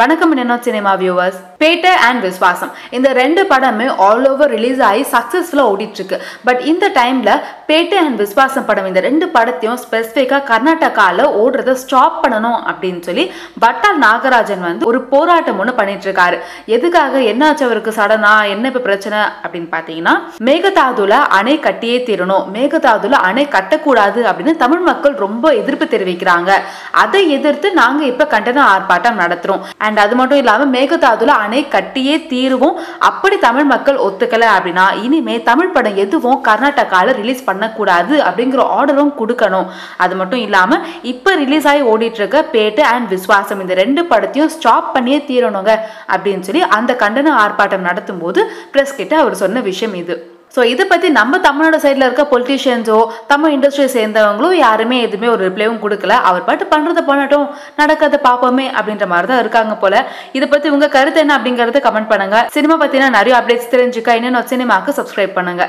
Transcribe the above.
வணக்கம் என்ன cinema viewers Petta and Viswasam இந்த ரெண்டு படமே ஆல் ஓவர் ரிலீஸ் ஆகி சக்ஸஸ்ஃபுல்லாக ஓடிட்டுருக்கு. பட் இந்த டைமில் பேட்டை அண்ட் விஸ்வாசம் படம் இந்த ரெண்டு படத்தையும் ஸ்பெசிஃபிக்காக கர்நாடகாவில் ஓடுறத ஸ்டாப் பண்ணணும் அப்படின்னு சொல்லி பட்டால் நாகராஜன் வந்து ஒரு போராட்டம் ஒன்று பண்ணிட்டு இருக்காரு எதுக்காக என்னாச்சு அவருக்கு சடனா என்ன இப்போ பிரச்சனை? அப்படின்னு பார்த்தீங்கன்னா மேகதாதுல அணை கட்டியே தீரணும். மேகதாதுல அணை கட்டக்கூடாது அப்படின்னு தமிழ் மக்கள் ரொம்ப எதிர்ப்பு தெரிவிக்கிறாங்க. அதை எதிர்த்து நாங்கள் இப்போ கண்டன ஆர்ப்பாட்டம் நடத்துகிறோம் அண்ட் அது மட்டும் இல்லாமல் மேகதாதுல அணை கட்டியே தீருவோம். அப்படி தமிழ் மக்கள் ஒத்துக்கல அப்படின்னா இனிமே தமிழ் படம் எதுவும் கர்நாடகாவில் ரிலீஸ் பண்ணக்கூடாது அப்படிங்கிற ஆர்டரும் கொடுக்கணும். அது மட்டும் இல்லாமல் இப்போ ரிலீஸ் ஆகி ஓடிட்டு இருக்க பேட்டு அண்ட் விஸ்வாசம் இந்த ரெண்டு படத்தையும் ஸ்டாப் பண்ணியே தீரணுங்க அப்படின்னு சொல்லி அந்த கண்டன ஆர்ப்பாட்டம் நடத்தும் போது பிரஸ் கிட்ட அவர் சொன்ன விஷயம் இது. ஸோ இதை பற்றி நம்ம தமிழ்நாடு சைடில் இருக்க பொலிட்டீஷியன்ஸோ தமிழ் இண்டஸ்ட்ரியை சேர்ந்தவங்களோ யாருமே எதுவுமே ஒரு ரிப்ளைவும் கொடுக்கல. அவர் பாட்டு பண்ணுறதை பண்ணட்டும் நடக்கிறத பார்ப்போமே அப்படின்ற மாதிரி தான் இருக்காங்க போல. இதை பற்றி உங்கள் கருத்து என்ன அப்படிங்கிறத கமெண்ட் பண்ணுங்க. சினிமா பற்றினா நிறைய அப்டேட்ஸ் தெரிஞ்சுக்க இன்னும் சினிமாவுக்கு சப்ஸ்கிரைப் பண்ணுங்க.